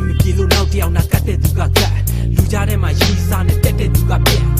မပြေလို့နောက်တစ်ယောက်နာကတ်တဲ့သူကကတ်လူကြားထဲမှာရီးစားနဲ့တက်တဲ့သူကပြက်